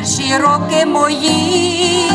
перші роки мої.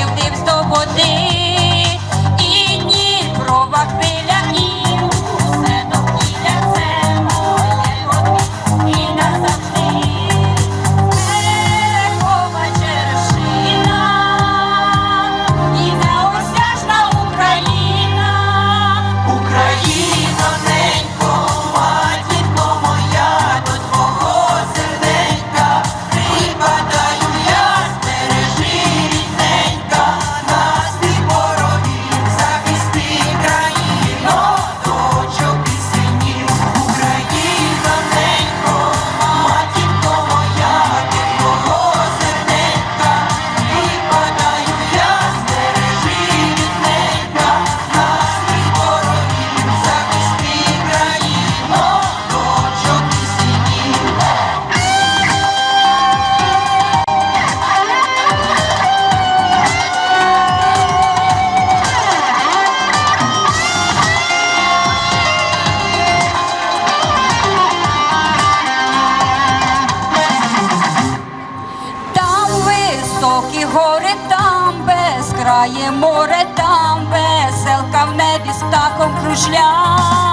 Лини нахиливсь грає море, там веселка в небі стаком кружля.